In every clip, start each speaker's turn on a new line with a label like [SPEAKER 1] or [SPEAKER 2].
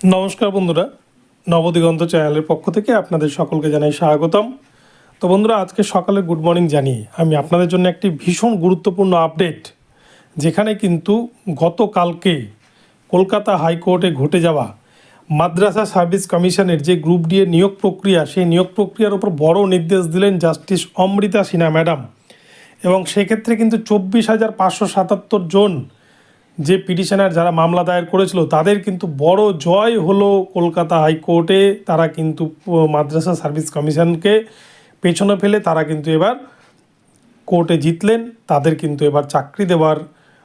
[SPEAKER 1] নমস্কার বন্ধুরা, নবদিগন্ত চ্যানেলের পক্ষ থেকে আপনাদের সকলকে জানাই স্বাগতম। তো বন্ধুরা, আজকে সকালে গুড মর্নিং জানিয়ে আমি আপনাদের জন্য একটি ভীষণ গুরুত্বপূর্ণ আপডেট, যেখানে কিন্তু গতকালকে কলকাতা হাইকোর্টে ঘটে যাওয়া মাদ্রাসা সার্ভিস কমিশনের যে গ্রুপ ডি এর নিয়োগ প্রক্রিয়া, সেই নিয়োগ প্রক্রিয়ার উপর বড় নির্দেশ দিলেন জাস্টিস অমৃতা সিনহা ম্যাডাম। এবং সেক্ষেত্রে কিন্তু চব্বিশ হাজার পাঁচশো সাতাত্তর জন যে পিটিশনার যারা মামলা দায়ের করেছিল, তাদের কিন্তু বড় জয় হলো কলকাতা হাইকোর্টে। তারা কিন্তু মাদ্রাসা সার্ভিস কমিশনকে পেছনে ফেলে তারা কিন্তু এবার কোর্টে জিতলেন। তাদের কিন্তু এবার চাকরি দেওয়ার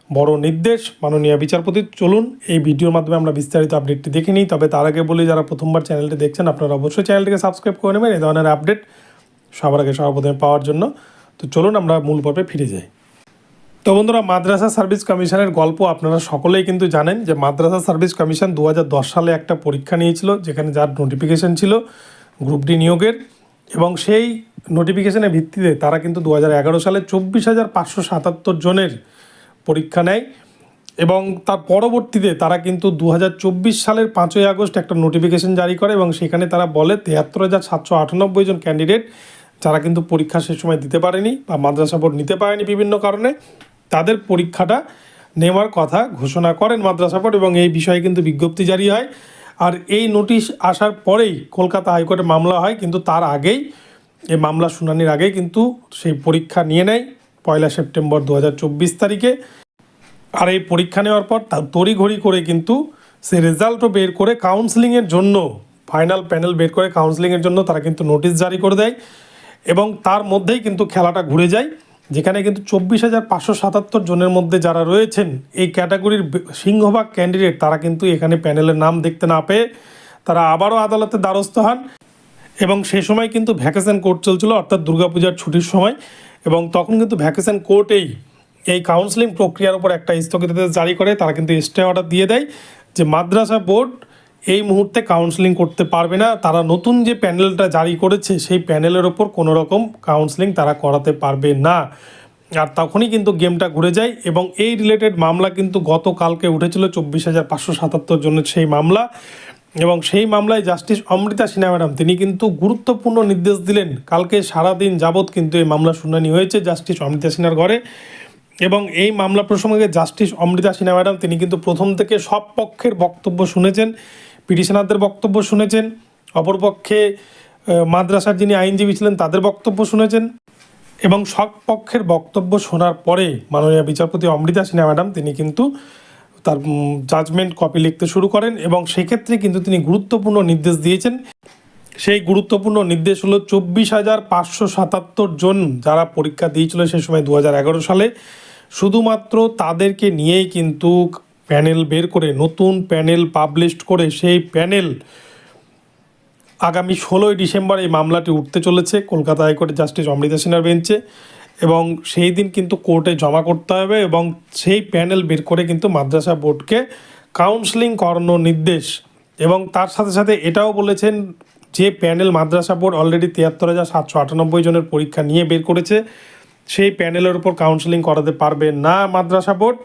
[SPEAKER 1] বড় নির্দেশ। মাননীয় বিচারপতি, চলুন এই ভিডিওর মাধ্যমে আমরা বিস্তারিত আপডেটটি দেখে নিই। তবে তার আগে বলি, যারা প্রথমবার চ্যানেলটি দেখছেন, আপনারা অবশ্যই চ্যানেলটিকে সাবস্ক্রাইব করে নেবেন। এই ধরনের আপডেট সবার আগে সর্বপ্রথমে পাওয়ার জন্য। তো চলুন আমরা মূল পর্বে ফিরে যাই। তো বন্ধুরা, মাদ্রাসা সার্ভিস কমিশনের গল্প আপনারা সকলেই কিন্তু জানেন যে মাদ্রাসা সার্ভিস কমিশন দু হাজার দশ সালে একটা পরীক্ষা নিয়েছিল, যেখানে যার নোটিফিকেশন ছিল গ্রুপ ডি নিয়োগের এবং সেই নোটিফিকেশনের ভিত্তিতে তারা কিন্তু দু হাজার এগারো সালে চব্বিশ হাজার পাঁচশো সাতাত্তর জনের পরীক্ষা নেয় এবং তার পরবর্তীতে তারা কিন্তু দু হাজার চব্বিশ সালের পাঁচই আগস্ট একটা নোটিফিকেশন জারি করে এবং সেখানে তারা বলে তেহাত্তর হাজার সাতশো আটানব্বই জন ক্যান্ডিডেট যারা কিন্তু পরীক্ষা সে সময় দিতে পারেনি বা মাদ্রাসা বোর্ড নিতে পারেনি বিভিন্ন কারণে। তাদের পরীক্ষাটা নেওয়ার কথা ঘোষণা করেন মাদ্রাসা বোর্ড এবং এই বিষয়ে কিন্তু বিজ্ঞপ্তি জারি হয়। আর এই নোটিশ আসার পরেই কলকাতা হাইকোর্টে মামলা হয়, কিন্তু তার আগেই, এই মামলা শুনানির আগেই কিন্তু সেই পরীক্ষা নিয়ে নেয় পয়লা সেপ্টেম্বর দু হাজার চব্বিশ তারিখে। আর এই পরীক্ষা নেওয়ার পর তড়িঘড়ি করে কিন্তু সে রেজাল্টও বের করে কাউন্সিলিংয়ের জন্য ফাইনাল প্যানেল বের করে কাউন্সিলিংয়ের জন্য তারা কিন্তু নোটিশ জারি করে দেয় এবং তার মধ্যেই কিন্তু খেলাটা ঘুরে যায়। যেখানে কিন্তু চব্বিশ হাজার পাঁচশো সাতাত্তর জনের মধ্যে যারা রয়েছেন, এই ক্যাটাগরির সিংহভাগ ক্যান্ডিডেট তারা কিন্তু এখানে প্যানেলের নাম দেখতে না পেয়ে তারা আবারও আদালতে দ্বারস্থ হন এবং সেই সময় কিন্তু ভ্যাকেশন কোর্ট চলছিল, অর্থাৎ দুর্গাপূজার ছুটির সময় এবং তখন কিন্তু ভ্যাকেশন কোর্টেই এই কাউন্সিলিং প্রক্রিয়ার উপর একটা স্থগিতাদেশ জারি করে, তারা কিন্তু স্টে অর্ডার দিয়ে দেয় যে মাদ্রাসা বোর্ড এই মুহূর্তে কাউন্সিলিং করতে পারবে না। তারা নতুন যে প্যানেলটা জারি করেছে, সেই প্যানেলের ওপর কোনো রকম কাউন্সিলিং তারা করাতে পারবে না। আর তখনই কিন্তু গেমটা ঘুরে যায় এবং এই রিলেটেড মামলা কিন্তু গতকালকে উঠেছিল চব্বিশ হাজার পাঁচশো সাতাত্তর জনের সেই মামলা। এবং সেই মামলায় জাস্টিস অমৃতা সিনহা ম্যাডাম, তিনি কিন্তু গুরুত্বপূর্ণ নির্দেশ দিলেন। কালকে সারাদিন যাবৎ কিন্তু এই মামলা শুনানি হয়েছে জাস্টিস অমৃতা সিনহার ঘরে। এবং এই মামলা প্রসঙ্গে জাস্টিস অমৃতা সিনহা ম্যাডাম, তিনি কিন্তু প্রথম থেকে সব পক্ষের বক্তব্য শুনেছেন। পিটিশনারদের বক্তব্য শুনেছেন। অপরপক্ষে মাদ্রাসার যিনি আইনজীবী ছিলেন, তাদের বক্তব্য শুনেছেন। এবং সব পক্ষের বক্তব্য শোনার পরে মাননীয় বিচারপতি অমৃতা সিনহা ম্যাডাম, তিনি কিন্তু তার জাজমেন্ট কপি লিখতে শুরু করেন এবং সেক্ষেত্রে কিন্তু তিনি গুরুত্বপূর্ণ নির্দেশ দিয়েছেন। সেই গুরুত্বপূর্ণ নির্দেশ হলো চব্বিশ হাজার পাঁচশো সাতাত্তর জন যারা পরীক্ষা দিয়েছিল সে সময় দু হাজার এগারো সালে, শুধুমাত্র তাদেরকে নিয়েই কিন্তু প্যানেল বের করে, নতুন প্যানেল পাবলিশ করে সেই প্যানেল আগামী ষোলোই ডিসেম্বর এই মামলাটি উঠতে চলেছে। কলকাতা হাইকোর্টে জাস্টিস অমৃতা সিনহার বেঞ্চে এবং সেই দিন কিন্তু কোর্টে জমা করতে হবে এবং সেই প্যানেল বের করে কিন্তু মাদ্রাসা বোর্ডকে কাউন্সিলিং করানোর নির্দেশ এবং তার সাথে সাথে এটাও বলেছেন যে প্যানেল মাদ্রাসা বোর্ড অলরেডি তিয়াত্তর হাজার সাতশো আটানব্বই জনের পরীক্ষা নিয়ে বের করেছে। সেই প্যানেলের উপর কাউন্সিলিং করাতে পারবে না মাদ্রাসা বোর্ড।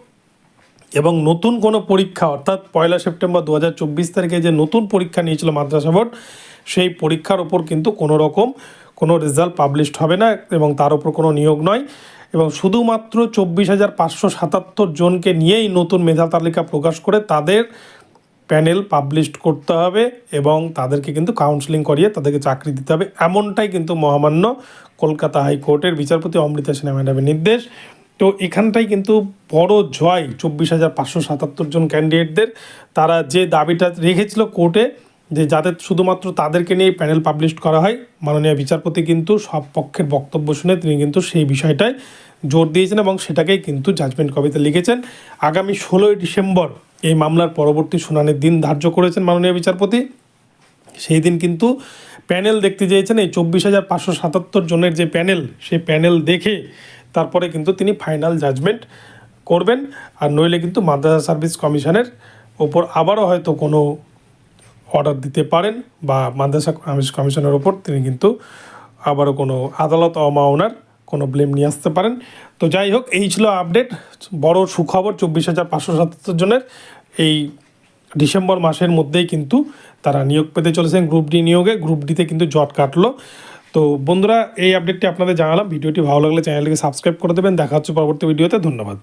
[SPEAKER 1] এবং নতুন কোনো পরীক্ষা, অর্থাৎ পয়লা সেপ্টেম্বর দু হাজার চব্বিশ তারিখে যে নতুন পরীক্ষা নিয়েছিল মাদ্রাসা বোর্ড, সেই পরীক্ষার ওপর কিন্তু কোনো রকম কোনো রেজাল্ট পাবলিশড হবে না এবং তার উপর কোনো নিয়োগ নয়। এবং শুধুমাত্র চব্বিশ হাজার পাঁচশো সাতাত্তর জনকে নিয়েই নতুন মেধা তালিকা প্রকাশ করে তাদের প্যানেল পাবলিশড করতে হবে এবং তাদেরকে কিন্তু কাউন্সিলিং করিয়ে তাদেরকে চাকরি দিতে হবে। এমনটাই কিন্তু মহামান্য কলকাতা হাইকোর্টের বিচারপতি অমৃতা সিনহা ম্যাডামের নির্দেশ। তো এখানটাই কিন্তু বড় জয় চব্বিশ হাজার পাঁচশো সাতাত্তর জন ক্যান্ডিডেটদের তারা যে দাবিটা রেখেছিল কোর্টে, যে যাদের শুধুমাত্র তাদেরকে নিয়ে প্যানেল পাবলিশ করা হয়, মাননীয় বিচারপতি কিন্তু সব পক্ষের বক্তব্য শুনে তিনি কিন্তু সেই বিষয়টায় জোর দিয়েছেন এবং সেটাকেই কিন্তু জাজমেন্ট কবিতে লিখেছেন। আগামী ষোলোই ডিসেম্বর এই মামলার পরবর্তী শুনানির দিন ধার্য করেছেন মাননীয় বিচারপতি। সেই দিন কিন্তু প্যানেল দেখতে চেয়েছেন এই চব্বিশ হাজার পাঁচশো সাতাত্তর জনের যে প্যানেল, সেই প্যানেল দেখে তারপরে কিন্তু তিনি ফাইনাল জাজমেন্ট করবেন। আর নইলে কিন্তু মাদ্রাসা সার্ভিস কমিশনের ওপর আবারও হয়তো কোনো অর্ডার দিতে পারেন বা মাদ্রাসা সার্ভিস কমিশনের ওপর তিনি কিন্তু আবারও কোনো আদালত অমাওনার কোনো ব্লেম নিয়ে আসতে পারেন। তো যাই হোক, এই ছিল আপডেট বড় সুখবর, চব্বিশ হাজার পাঁচশো সাতাত্তর জনের। এই ডিসেম্বর মাসের মধ্যেই কিন্তু তারা নিয়োগ পেতে চলেছেন। গ্রুপ ডি নিয়োগে। গ্রুপ ডিতে কিন্তু জট কাটলো। তো বন্ধুরা, এই আপডেটটি আপনাদের জানালাম। ভিডিওটি ভালো লাগলে চ্যানেলটিকে সাবস্ক্রাইব করে দেবেন। দেখা হচ্ছে পরবর্তী ভিডিওতে। ধন্যবাদ।